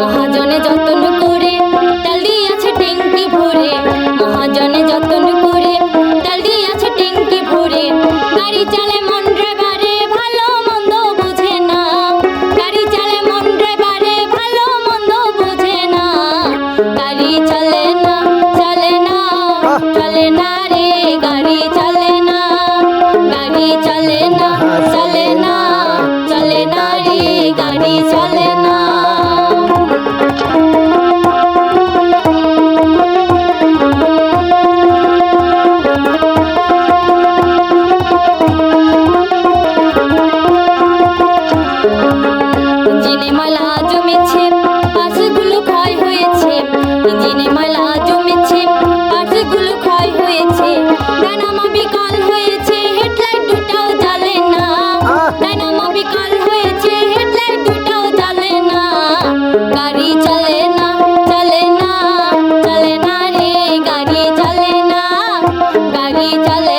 মহাজনে যত্ন করে ডালি আছে ট্যাঙ্কি ভরে, মহাজনে যত্ন করে ডালি আছে ট্যাঙ্কি ভরে, গাড়ি চালে মন ড্রাইভারে ভালো মন্দ বোঝে না। গাড়ি চালে মন ড্রাইভারে ভালো মন্দ বোঝে না। গাড়ি চালে ডানামা বিকল হয়েছে, হেডলাইট দুটাও জ্বলে না। ডানামা বিকল হয়েছে, হেডলাইট দুটাও জ্বলে না। গাড়ি চলে না চলে না চলে না রে, গাড়ি চলে না। গাড়ি চলে